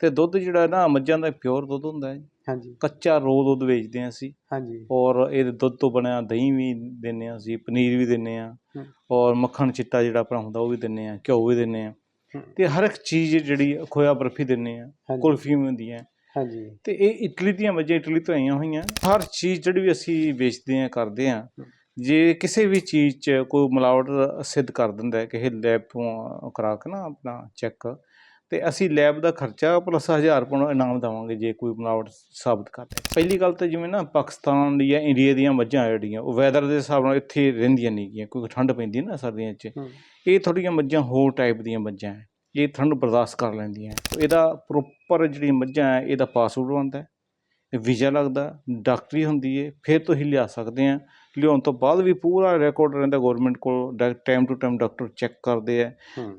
ਤੇ ਦੁੱਧ ਜਿਹੜਾ ਨਾ ਮੱਝਾਂ ਦਾ ਪਿਓਰ ਦੁੱਧ ਹੁੰਦਾ ਹੈ ਹਾਂਜੀ। ਕੱਚਾ ਰੋ ਦੁੱਧ ਵੇਚਦੇ ਹਾਂ ਅਸੀਂ। ਹਾਂਜੀ। ਔਰ ਇਹਦੇ ਦੁੱਧ ਤੋਂ ਬਣਿਆ ਦਹੀਂ ਵੀ ਦਿੰਨੇ ਆ ਅਸੀਂ ਪਨੀਰ ਵੀ ਦਿੰਨੇ ਆ। ਔਰ ਮੱਖਣ ਚਿੱਟਾ ਜਿਹੜਾ ਆਪਣਾ ਹੁੰਦਾ ਉਹ ਵੀ ਦਿੰਨੇ ਆ ਘਿਓ ਵੀ ਦਿੰਨੇ ਆ। ਤੇ ਹਰ ਇੱਕ ਚੀਜ਼ ਜਿਹੜੀ ਖੋਇਆ ਬਰਫੀ ਦਿੰਨੇ ਆ ਕੁਲਫੀ ਵੀ ਹੁੰਦੀਆਂ ਹਾਂਜੀ। ਤੇ ਇਹ ਇਟਲੀ ਦੀਆਂ ਮੱਝਾਂ ਇਟਲੀ ਤੋਂ ਆਈਆਂ ਹੋਈਆਂ। ਹਰ ਚੀਜ਼ ਜਿਹੜੀ ਵੀ ਅਸੀਂ ਵੇਚਦੇ ਆ ਕਰਦੇ ਆ ਜੇ ਕਿਸੇ ਵੀ ਚੀਜ਼ 'ਚ ਕੋਈ ਮਿਲਾਵਟ ਸਿੱਧ ਕਰ ਦਿੰਦਾ ਹੈ ਕਿਸੇ ਲੈਬ ਤੋਂ ਕਰਾ ਕੇ ਨਾ ਆਪਣਾ ਚੈੱਕ ਤੇ ਅਸੀਂ ਲੈਬ ਦਾ ਖਰਚਾ ਪਲੱਸ 1000 ਪਾਉਣਾ ਇਨਾਮ ਦੇਵਾਂਗੇ ਜੇ ਕੋਈ ਮਿਲਾਵਟ ਸਾਬਤ ਕਰਦੇ ਪਹਿਲੀ ਗੱਲ ਤਾਂ ਜਿਵੇਂ ਨਾ ਪਾਕਿਸਤਾਨ ਦੀ ਜਾਂ ਇੰਡੀਆ ਦੀਆਂ ਮੱਝਾਂ ਜਿਹੜੀਆਂ ਉਹ ਵੈਦਰ ਦੇ ਹਿਸਾਬ ਨਾਲ ਇੱਥੇ ਰਹਿੰਦੀਆਂ ਨਹੀਂ ਗੀਆਂ ਕਿਉਂਕਿ ਠੰਡ ਪੈਂਦੀ ਨਾ ਸਰਦੀਆਂ 'ਚ। ਇਹ ਥੋੜ੍ਹੀਆਂ ਮੱਝਾਂ ਹੋਰ ਟਾਈਪ ਦੀਆਂ ਮੱਝਾਂ ਹੈ ਇਹ ਠੰਡ ਬਰਦਾਸ਼ਤ ਕਰ ਲੈਂਦੀਆਂ ਇਹਦਾ ਪ੍ਰੋਪਰ ਜਿਹੜੀ ਮੱਝਾਂ ਹੈ ਇਹਦਾ ਪਾਸਪੋਰਟ ਬਣਦਾ ਹੈ ਵੀਜ਼ਾ ਲੱਗਦਾ ਡਾਕਟਰੀ ਹੁੰਦੀ ਹੈ ਫਿਰ ਤੁਸੀਂ ਲਿਆ ਸਕਦੇ ਆ। ਲਿਆਉਣ ਤੋਂ ਬਾਅਦ ਵੀ ਪੂਰਾ ਰਿਕਾਰਡ ਰਹਿੰਦਾ ਗਵਰਨਮੈਂਟ ਕੋਲ time to time doctor check ਕਰਦੇ ਆ।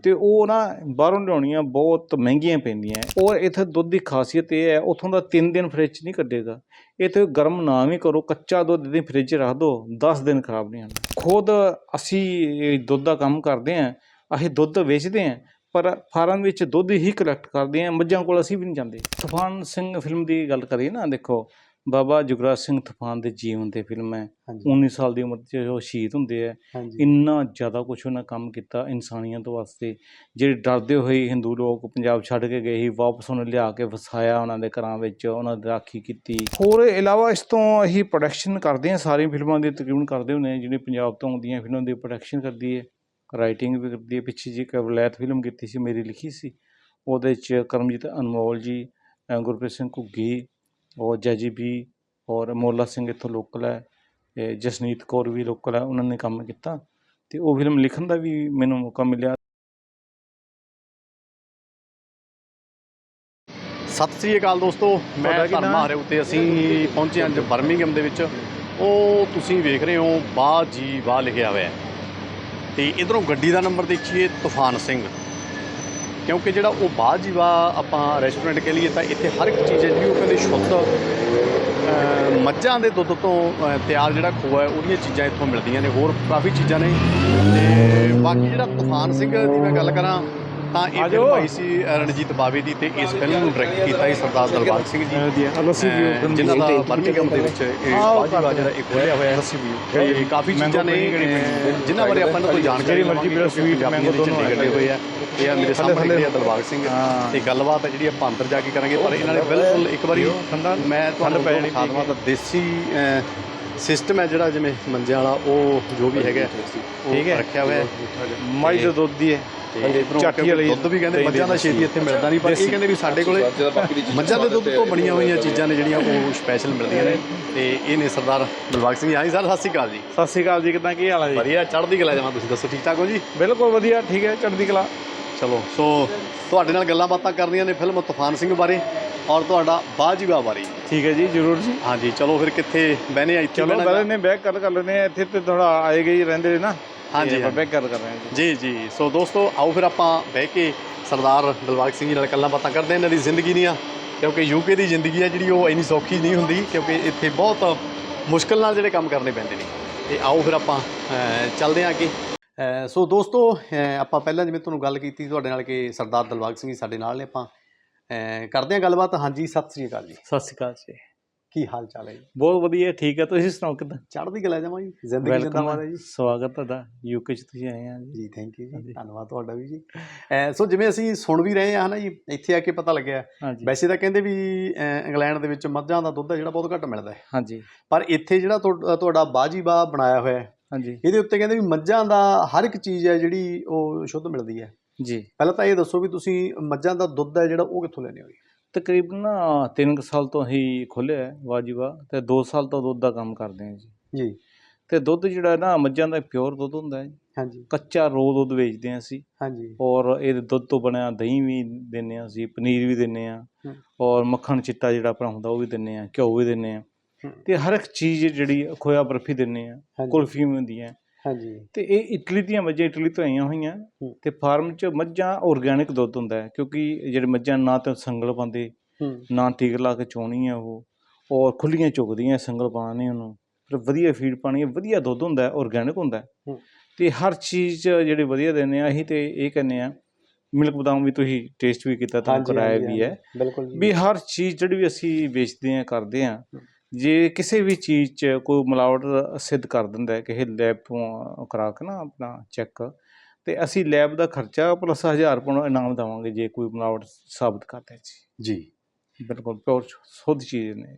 ਤੇ ਉਹ ਨਾ ਬਾਹਰੋਂ ਲਿਆਉਣੀਆਂ ਬਹੁਤ ਮਹਿੰਗੀਆਂ ਪੈਂਦੀਆਂ। ਔਰ ਇੱਥੇ ਦੁੱਧ ਦੀ ਖਾਸੀਅਤ ਇਹ ਹੈ ਉਥੋਂ ਦਾ 3 ਦਿਨ ਫ੍ਰਿਜ ਨਹੀਂ ਕੱਢੇਗਾ। ਇੱਥੇ ਗਰਮ ਨਾ ਵੀ ਕਰੋ ਕੱਚਾ ਦੁੱਧ ਦੀ ਫ੍ਰਿਜ ਰੱਖ ਦਿਓ 10 ਦਿਨ ਖਰਾਬ ਨਹੀਂ ਹੁੰਦਾ। ਖੁਦ ਅਸੀਂ ਦੁੱਧ ਦਾ ਕੰਮ ਕਰਦੇ ਆਂ ਅਸੀਂ ਦੁੱਧ ਵੇਚਦੇ ਆਂ ਪਰ ਫਾਰਮ ਵਿੱਚ ਦੁੱਧ ਹੀ ਕਲੈਕਟ ਕਰਦੇ ਆਂ ਮੱਝਾਂ ਕੋਲ ਅਸੀਂ ਵੀ ਨਹੀਂ ਜਾਂਦੇ। ਤੂਫਾਨ ਸਿੰਘ ਫਿਲਮ ਦੀ ਗੱਲ ਕਰੀਏ ਨਾ ਦੇਖੋ ਬਾਬਾ ਜੁਗਰਾਜ ਸਿੰਘ ਤੂਫਾਨ ਦੇ ਜੀਵਨ ਤੇ ਫਿਲਮ ਹੈ। ਹਾਂਜੀ। 19 ਸਾਲ ਦੀ ਉਮਰ 'ਚ ਉਹ ਸ਼ਹੀਦ ਹੁੰਦੇ ਆ। ਇੰਨਾ ਜ਼ਿਆਦਾ ਕੁਝ ਉਹਨਾਂ ਕੰਮ ਕੀਤਾ ਇਨਸਾਨੀਅਤ ਵਾਸਤੇ। ਜਿਹੜੇ ਡਰਦੇ ਹੋਏ ਹਿੰਦੂ ਲੋਕ ਪੰਜਾਬ ਛੱਡ ਕੇ ਗਏ ਸੀ ਵਾਪਸ ਉਹਨੂੰ ਲਿਆ ਕੇ ਵਸਾਇਆ ਉਹਨਾਂ ਦੇ ਘਰਾਂ ਵਿੱਚ ਉਹਨਾਂ ਦੀ ਰਾਖੀ ਕੀਤੀ। ਹੋਰ ਇਲਾਵਾ ਇਸ ਤੋਂ ਅਸੀਂ ਪ੍ਰੋਡਕਸ਼ਨ ਕਰਦੇ ਹਾਂ ਸਾਰੀਆਂ ਫਿਲਮਾਂ ਦੀ ਤਕਰੀਬਨ ਕਰਦੇ ਹੁੰਦੇ ਹਾਂ ਜਿਹੜੇ ਪੰਜਾਬ ਤੋਂ ਆਉਂਦੀਆਂ ਫਿਲਮਾਂ ਦੀ ਪ੍ਰੋਡਕਸ਼ਨ ਕਰਦੀ ਹੈ ਰਾਈਟਿੰਗ ਵੀ ਕਰਦੀ ਹੈ। ਪਿੱਛੇ ਜੀ ਕਵਲੈਤ ਫਿਲਮ ਕੀਤੀ ਸੀ ਮੇਰੀ ਲਿਖੀ ਸੀ। ਉਹਦੇ 'ਚ ਕਰਮਜੀਤ ਅਨਮੋਲ ਜੀ ਗੁਰਪ੍ਰੀਤ ਸਿੰਘ ਘੁੱਗੀ ਔਰ ਜੈਜੀ ਬੀ ਔਰ ਮੋਲਾ ਸਿੰਘ ਇੱਥੋਂ ਲੋਕਲ ਹੈ ਜਸਨੀਤ ਕੌਰ ਵੀ ਲੋਕਲ ਹੈ ਉਹਨਾਂ ਨੇ ਕੰਮ ਕੀਤਾ ਤੇ ਉਹ ਫਿਲਮ ਲਿਖਣ ਦਾ ਵੀ ਮੈਨੂੰ ਮੌਕਾ ਮਿਲਿਆ। ਸਤਿ ਸ੍ਰੀ ਅਕਾਲ ਦੋਸਤੋ ਮੈਂ ਤੁਹਾਡਾ ਕੀ ਨਾਂ ਧਰਮਾ ਹੈ? ਹਰੇ ਉੱਤੇ ਅਸੀਂ ਪਹੁੰਚੇ ਹਾਂ ਅੱਜ ਬਰਮਿੰਗਮ ਦੇ ਵਿੱਚ। ਉਹ ਤੁਸੀਂ ਵੇਖ ਰਹੇ ਹੋ ਬਾਹ ਜੀ ਬਾਹ ਲਿਖਿਆ ਹੋਇਆ ਤੇ ਇਧਰੋਂ ਗੱਡੀ ਦਾ ਨੰਬਰ ਦੇਖੀਏ ਤੂਫਾਨ ਸਿੰਘ। ਕਿਉਂਕਿ ਜਿਹੜਾ ਉਹ ਬਾਹ ਜੀ ਆਪਾਂ ਰੈਸਟੋਰੈਂਟ ਕੇ ਲਈਏ ਤਾਂ ਇੱਥੇ ਹਰ ਇੱਕ ਚੀਜ਼ ਹੈ ਜਿਹੜੀ ਉਹ ਕਹਿੰਦੇ ਸ਼ੁੱਧ ਮੱਝਾਂ ਦੇ ਦੁੱਧ ਤੋਂ ਤਿਆਰ ਜਿਹੜਾ ਖੋਆ ਹੈ, ਉਹਦੀਆਂ ਚੀਜ਼ਾਂ ਇੱਥੋਂ ਮਿਲਦੀਆਂ ਨੇ। ਹੋਰ ਕਾਫੀ ਚੀਜ਼ਾਂ ਨੇ। ਤੇ ਬਾਕੀ ਜਿਹੜਾ ਤੂਫਾਨ ਸਿੰਘ ਦੀ ਮੈਂ ਗੱਲ ਕਰਾਂ ਤਾਂ ਇਹ। ਫਿਲਮ ਆਈ ਸੀ ਰਣਜੀਤ ਬਾਵੇ ਦੀ ਤੇ ਇਸ ਫਿਲਮ ਨੂੰ ਡਾਇਰੈਕਟ ਕੀਤਾ ਸੀ ਸਰਦਾਰ ਦਲਬਾਗ ਸਿੰਘ ਜੀ। ਜਿਨ੍ਹਾਂ ਦਾ ਬਰਮਿੰਗਮ ਦੇ ਵਿੱਚ ਇਹ ਬਾਜੀਵਾ ਜਿਹੜਾ ਇਹ ਖੋਲਿਆ ਹੋਇਆ ਹੈ। ਤੇ ਕਾਫੀ ਚੀਜ਼ਾਂ ਨੇ ਜਿਨ੍ਹਾਂ ਬਾਰੇ ਆਪਾਂ ਨੂੰ ਕੋਈ ਜਾਣਕਾਰੀ ਮਰਜ਼ੀ ਪਰ ਸਵੀਟ ਮੈਂਗੋ ਦੋਨੋਂ ਗੱਡੇ ਹੋਏ ਆ। ਇਹ ਆ ਮੇਰੇ ਸਾਹਮਣੇ ਆ ਦਲਬਾਗ ਸਿੰਘ। ਹਾਂ। ਤੇ ਗੱਲਬਾਤ ਹੈ ਜਿਹੜੀ ਆਪਾਂ ਅੰਦਰ ਜਾ ਕੇ ਕਰਾਂਗੇ ਪਰ ਇਹਨਾਂ ਨੇ ਬਿਲਕੁਲ ਇੱਕ ਵਾਰੀ ਮੈਂ ਤੁਹਾਨੂੰ ਪੈ ਜਾਣੀ। ਖਾਦਮਾ ਦਾ ਦੇਸੀ ਸਿਸਟਮ ਹੈ ਜਿਹੜਾ ਜਿਵੇਂ ਮੰਜਿਆਂ ਵਾਲਾ ਉਹ ਜੋ ਵੀ ਹੈਗਾ ਉਹ ਠੀਕ ਹੈ। ਰੱਖਿਆ ਹੋਇਆ ਹੈ। ਮਾਈ ਦਾ ਦੁੱਧ ਦੀ ਹੈ। ਝਾਟੀ ਵਾਲੀ ਦੁੱਧ ਵੀ ਕਹਿੰਦੇ ਮੱਝਾਂ ਦਾ ਛੇਤੀ ਇੱਥੇ ਮਿਲਦਾ ਨਹੀਂ ਪਰ ਇਹ। ਕਹਿੰਦੇ ਵੀ ਸਾਡੇ ਕੋਲੇ ਮੱਝਾਂ ਦੇ ਦੁੱਧ ਤੋਂ ਬਣੀਆਂ ਹੋਈਆਂ ਚੀਜ਼ਾਂ ਨੇ ਜਿਹੜੀਆਂ ਉਹ ਸਪੈਸ਼ਲ ਮਿਲਦੀਆਂ ਨੇ। ਤੇ ਇਹ ਨੇ ਸਰਦਾਰ ਦਿਲਬਾਗ ਸਿੰਘ ਜੀ। ਹਾਂਜੀ ਸਰ ਸਤਿ ਸ਼੍ਰੀ ਅਕਾਲ ਜੀ। ਸਤਿ ਸ਼੍ਰੀ ਅਕਾਲ ਜੀ ਕਿਦਾਂ ਕੀ ਹਾਲ ਹੈ ਜੀ? ਵਧੀਆ ਚੜ੍ਹਦੀ ਕਲਾ ਜਮਾ ਤੁਸੀਂ ਦੱਸੋ ਠੀਕ ਠਾਕ ਹੋ ਜੀ? ਬਿਲਕੁਲ ਵਧੀਆ ਠੀਕ ਹੈ ਚੜ੍ਹਦੀ ਕਲਾ। ਚਲੋ ਸੋ ਤੁਹਾਡੇ ਨਾਲ ਗੱਲਾਂ ਬਾਤਾਂ ਕਰਨੀਆਂ ਨੇ ਫਿਲਮ ਤੂਫਾਨ ਸਿੰਘ ਬਾਰੇ। ਔਰ ਤੁਹਾਡਾ ਬਾਜੀਵਾ ਬਾਰੇ ਠੀਕ ਹੈ ਜੀ ਜ਼ਰੂਰ ਜੀ। ਹਾਂਜੀ ਚਲੋ ਫਿਰ ਕਿੱਥੇ ਬਹਿਨੇ ਆ ਇੱਥੇ ਚਲੋ ਬਹਿਣਾ ਪਹਿਲੇ ਨੇ ਬੈਕ ਕਰ ਕਰ ਲੈਂਦੇ ਆ ਇੱਥੇ ਤੇ ਥੋੜਾ ਆਏ ਗਏ ਰਹਿੰਦੇ ਨੇ ਨਾ। ਹਾਂਜੀ, ਆਪਾਂ ਹਾਂਜੀ। ਬੈਕ ਕਰ ਕਰ ਰਹੇ ਹਾਂ ਜੀ। ਜੀ ਜੀ। ਸੋ ਦੋਸਤੋ ਆਓ ਫਿਰ ਆਪਾਂ ਬਹਿ ਕੇ ਸਰਦਾਰ ਦਿਲਬਾਗ ਸਿੰਘ ਜੀ ਨਾਲ ਗੱਲਾਂ ਬਾਤਾਂ ਕਰਦੇ ਹਾਂ ਇਹਨਾਂ ਦੀ ਜ਼ਿੰਦਗੀ ਦੀਆਂ। ਕਿਉਂਕਿ ਯੂਕੇ ਦੀ ਜ਼ਿੰਦਗੀ ਹੈ ਜਿਹੜੀ ਉਹ ਇੰਨੀ ਸੌਖੀ ਨਹੀਂ ਹੁੰਦੀ ਕਿਉਂਕਿ ਇੱਥੇ ਬਹੁਤ ਮੁਸ਼ਕਲ ਨਾਲ ਜਿਹੜੇ ਕੰਮ ਕਰਨੇ ਪੈਂਦੇ ਨੇ। ਤੇ ਆਓ ਫਿਰ ਆਪਾਂ ਅਹ, ਚੱਲਦੇ ਹਾਂ ਅੱਗੇ। ਅਹ, ਸੋ ਦੋਸਤੋ ਅਹ, ਆਪਾਂ ਪਹਿਲਾਂ ਜਿਵੇਂ ਤੁਹਾਨੂੰ ਗੱਲ ਕੀਤੀ ਤੁਹਾਡੇ ਨਾਲ ਕਿ ਸਰਦਾਰ ਦਿਲਬਾਗ ਸਿੰਘ ਜੀ ਸਾਡੇ ਨਾਲ ਨੇ ਆਪਾਂ। ਕਰਦੇ ਹਾਂ ਗੱਲਬਾਤ। ਹਾਂਜੀ ਸਤਿ ਸ੍ਰੀ ਅਕਾਲ ਜੀ। ਸਤਿ ਸ਼੍ਰੀ ਅਕਾਲ ਜੀ। ਕੀ ਹਾਲ ਚਾਲ ਹੈ ਜੀ? ਬਹੁਤ ਵਧੀਆ ਠੀਕ ਹੈ। ਤੁਸੀਂ ਸੁਣਾਓ ਕਿਦਾਂ? ਚੜ੍ਹਦੀ ਕਲਾ ਜਾਵਾਂ ਜੀ ਜ਼ਿੰਦਗੀ ਜਿੰਦਾਬਾਦ ਹੈ ਜੀ? ਸਵਾਗਤ ਤੁਹਾਡਾ। ਯੂਕੇ ਚ ਤੁਸੀਂ ਆਏ ਆ ਜੀ। ਥੈਂਕ ਯੂ ਜੀ। ਧੰਨਵਾਦ ਤੁਹਾਡਾ ਵੀ ਜੀ। ਸੋ ਜਿਵੇਂ ਅਸੀਂ ਸੁਣ ਵੀ ਰਹੇ ਹਾਂ ਨਾ ਜੀ ਇੱਥੇ ਆ ਕੇ ਪਤਾ ਲੱਗਿਆ। ਵੈਸੇ ਤਾਂ ਕਹਿੰਦੇ ਵੀ ਇੰਗਲੈਂਡ ਦੇ ਵਿੱਚ ਮੱਝਾਂ ਦਾ ਦੁੱਧ ਹੈ ਜਿਹੜਾ ਬਹੁਤ ਘੱਟ ਮਿਲਦਾ ਹੈ। ਹਾਂਜੀ। ਪਰ ਇੱਥੇ ਜਿਹੜਾ ਤੁਹਾ- ਤੁਹਾਡਾ ਬਾਜੀਬਾ ਬਣਾਇਆ ਹੋਇਆ ਹੈ ਹਾਂਜੀ। ਇਹਦੇ ਉੱਤੇ ਕਹਿੰਦੇ ਵੀ ਮੱਝਾਂ ਦਾ ਹਰ ਇੱਕ ਚੀਜ਼ ਹੈ ਜਿਹੜੀ ਉਹ ਸ਼ੁੱਧ ਮਿਲਦੀ ਹੈ। ਜੀ। ਪਹਿਲਾਂ ਤਾਂ ਇਹ ਦੱਸੋ ਵੀ ਤੁਸੀਂ ਮੱਝਾਂ ਦਾ ਦੁੱਧ ਹੈ ਜਿਹੜਾ ਉਹ ਕਿੱਥੋਂ ਲੈਂਦੇ ਹੋ ਜੀ? ਤਕਰੀਬਨ ਨਾ 3 ਸਾਲ ਤੋਂ ਹੀ ਖੋਲਿਆ ਹੈ ਵਾਜੀਵਾ ਤੇ 2 ਸਾਲ ਤੋਂ ਦੁੱਧ ਦਾ ਕੰਮ ਕਰਦੇ ਹਾਂ ਜੀ। ਜੀ। ਤੇ ਦੁੱਧ ਜਿਹੜਾ ਨਾ ਮੱਝਾਂ ਦਾ ਪਿਓਰ ਦੁੱਧ ਹੁੰਦਾ ਹੈ ਹਾਂਜੀ। ਕੱਚਾ ਰੋ ਦੁੱਧ ਵੇਚਦੇ ਹਾਂ ਅਸੀਂ। ਹਾਂਜੀ। ਔਰ ਇਹਦੇ ਦੁੱਧ ਤੋਂ ਬਣਿਆ ਦਹੀਂ ਵੀ ਦਿੰਨੇ ਆ ਅਸੀਂ ਪਨੀਰ ਵੀ ਦਿੰਨੇ ਆ ਹੂੰ। ਔਰ ਮੱਖਣ ਚਿੱਟਾ ਜਿਹੜਾ ਆਪਣਾ ਹੁੰਦਾ ਉਹ ਵੀ ਦਿੰਨੇ ਆ ਘਿਓ ਵੀ ਦਿੰਨੇ ਆ ਹੂੰ। ਤੇ ਹਰ ਇੱਕ ਚੀਜ਼ ਜਿਹੜੀ ਖੋਇਆ ਬਰਫੀ ਦਿੰਨੇ ਆ ਕੁਲਫੀ ਵੀ ਹੁੰਦੀਆਂ। ਹਾਂਜੀ। ਤੇ ਇਹ ਇਟਲੀ ਦੀਆਂ ਮੱਝਾਂ ਇਟਲੀ ਤੋਂ ਆਈਆਂ ਹੋਈਆਂ। ਤੇ ਫਾਰਮ 'ਚ ਮੱਝਾਂ ਆਰਗੈਨਿਕ ਦੁੱਧ ਹੁੰਦਾ ਹੈ ਕਿਉਂਕਿ ਜਿਹੜੇ ਮੱਝਾਂ ਨਾ ਤਾਂ ਸੰਗਲ ਪਾਉਂਦੇ ਨਾ ਟੀਕ ਲਾ ਕੇ ਚੋਣੀ ਆ ਉਹ ਔਰ ਖੁੱਲੀਆਂ ਚੁਗਦੀਆਂ ਸੰਗਲ ਨਹੀਂ ਉਹਨੂੰ ਫਿਰ ਵਧੀਆ ਫੀਡ ਪਾਣੀ ਹੈ ਵਧੀਆ ਦੁੱਧ ਹੁੰਦਾ ਹੈ ਆਰਗੈਨਿਕ ਹੁੰਦਾ ਹੈ। ਤੇ ਹਰ ਚੀਜ਼ ਜਿਹੜੇ ਵਧੀਆ ਦਿੰਦੇ ਆ ਅਸੀਂ ਤੇ ਇਹ ਕਹਿੰਦੇ ਆ ਮਿਲਕ ਬਦਾਮ ਵੀ ਤੁਸੀਂ ਟੇਸਟ ਵੀ ਕੀਤਾ ਤੁਹਾਨੂੰ ਕਰਾਇਆ ਵੀ ਹੈ। ਵੀ ਹਰ ਚੀਜ਼ ਜਿਹੜੀ ਵੀ ਅਸੀਂ ਵੇਚਦੇ ਆ ਕਰਦੇ ਆ ਜੇ ਕਿਸੇ ਵੀ ਚੀਜ਼ 'ਚ ਕੋਈ ਮਿਲਾਵਟ ਸਿੱਧ ਕਰ ਦਿੰਦਾ ਹੈ ਕਿਸੇ ਲੈਬ ਤੋਂ ਕਰਾ ਕੇ ਨਾ ਆਪਣਾ ਚੈੱਕ ਤੇ ਅਸੀਂ ਲੈਬ ਦਾ ਖਰਚਾ ਪਲੱਸ 1000 ਰੁਪਏ ਇਨਾਮ ਦੇਵਾਂਗੇ ਜੇ ਕੋਈ ਮਿਲਾਵਟ ਸਾਬਤ ਕਰਦਾ ਜੀ। ਜੀ। ਬਿਲਕੁਲ ਪਿਓਰ ਸ਼ੁੱਧ ਚੀਜ਼ ਨੇ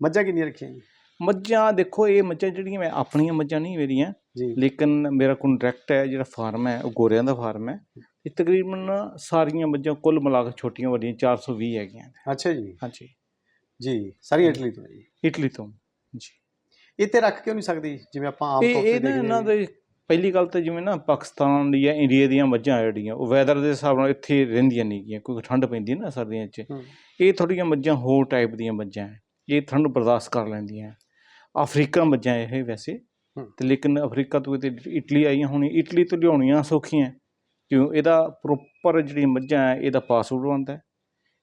ਮੱਝਾਂ ਕਿੰਨੀਆਂ ਰੱਖੀਆਂ ਜੀ? ਮੱਝਾਂ ਦੇਖੋ ਇਹ ਮੱਝਾਂ ਜਿਹੜੀਆਂ ਮੈਂ ਆਪਣੀਆਂ ਮੱਝਾਂ ਨਹੀਂ ਮੇਰੀਆਂ ਲੇਕਿਨ ਮੇਰਾ ਕੰਟਰੈਕਟ ਹੈ ਜਿਹੜਾ ਫਾਰਮ ਹੈ ਉਹ ਗੋਰਿਆਂ ਦਾ ਫਾਰਮ ਹੈ। ਇਹ ਤਕਰੀਬਨ ਸਾਰੀਆਂ ਮੱਝਾਂ ਕੁੱਲ ਮਿਲਾ ਕੇ ਛੋਟੀਆਂ ਵੱਡੀਆਂ 420 ਹੈਗੀਆਂ। ਅੱਛਾ ਜੀ। ਹਾਂਜੀ। ਜੀ ਸਾਰੀ ਇਟਲੀ ਤੋਂ ਜੀ। ਇਟਲੀ ਤੋਂ ਜੀ। ਇੱਥੇ ਰੱਖ ਕਿਉਂ ਨਹੀਂ ਸਕਦੀ ਜਿਵੇਂ ਆਪਾਂ ਆਮ ਇਹ ਤੌਰ ਤੇ ਇਹ ਨਾ ਦੇਖਦੇ ਇਹਨਾਂ ਹਾਂ? ਦੇ ਪਹਿਲੀ ਗੱਲ ਤਾਂ ਜਿਵੇਂ ਨਾ ਪਾਕਿਸਤਾਨ ਦੀ ਜਾਂ ਇੰਡੀਆ ਦੀਆਂ ਮੱਝਾਂ ਜਿਹੜੀਆਂ ਉਹ ਵੈਦਰ ਦੇ ਹਿਸਾਬ ਨਾਲ ਇੱਥੇ ਰਹਿੰਦੀਆਂ ਨਹੀਂ ਗੀਆਂ ਕਿਉਂਕਿ ਠੰਡ ਪੈਂਦੀ ਹੈ ਨਾ ਸਰਦੀਆਂ 'ਚ। ਹੂੰ। ਇਹ ਥੋੜ੍ਹੀਆਂ ਮੱਝਾਂ ਹੋਰ ਟਾਈਪ ਦੀਆਂ ਮੱਝਾਂ ਹੈ। ਇਹ ਠੰਡ ਬਰਦਾਸ਼ਤ ਕਰ ਲੈਂਦੀਆਂ ਅਫਰੀਕਨ ਮੱਝਾਂ ਇਹ ਵੈਸੇ। ਹੂੰ। ਤੇ ਲੇਕਿਨ ਅਫਰੀਕਾ ਤੋਂ ਤੇ ਇਟਲੀ ਆਈਆਂ ਹੋਣੀ ਇਟਲੀ ਤੋਂ ਲਿਆਉਣੀਆਂ ਸੌਖੀਆਂ ਕਿਉਂ? ਇਹਦਾ ਪ੍ਰੋਪਰ ਜਿਹੜੀ ਮੱਝਾਂ ਹੈ ਇਹਦਾ ਪਾਸਪੋਰਟ ਬਣਦਾ ਹੈ।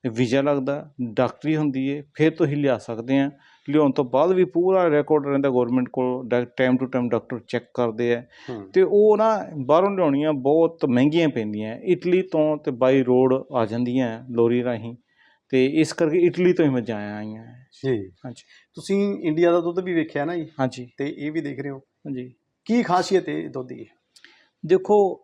ਵੀਜ਼ਾ ਲੱਗਦਾ ਡਾਕਟਰੀ ਹੁੰਦੀ ਹੈ ਫਿਰ ਤੁਸੀਂ ਲਿਆ ਸਕਦੇ ਆ। ਲਿਆਉਣ ਤੋਂ ਬਾਅਦ ਵੀ ਪੂਰਾ ਰਿਕਾਰਡ ਰਹਿੰਦਾ ਗਵਰਨਮੈਂਟ ਕੋਲ time to time doctor check ਕਰਦੇ ਆ। ਤੇ ਉਹ ਨਾ ਬਾਹਰੋਂ ਲਿਆਉਣੀਆਂ ਬਹੁਤ ਮਹਿੰਗੀਆਂ ਪੈਂਦੀਆਂ। ਇਟਲੀ ਤੋਂ ਤੇ ਬਾਈ ਰੋਡ ਆ ਜਾਂਦੀਆਂ ਲੋਰੀ ਰਾਹੀਂ। ਤੇ ਇਸ ਕਰਕੇ ਇਟਲੀ ਤੋਂ ਹੀ ਮੱਝਾਂ ਆਈਆਂ। ਹੈ। ਜੀ। ਹਾਂਜੀ। ਤੁਸੀਂ ਇੰਡੀਆ ਦਾ ਦੁੱਧ ਵੀ ਵੇਖਿਆ ਨਾ ਜੀ? ਹਾਂਜੀ। ਤੇ ਇਹ ਵੀ ਦੇਖ ਰਹੇ ਹੋ। ਹਾਂਜੀ। ਕੀ ਖਾਸੀਅਤ ਹੈ ਦੁੱਧ ਦੀ? ਦੇਖੋ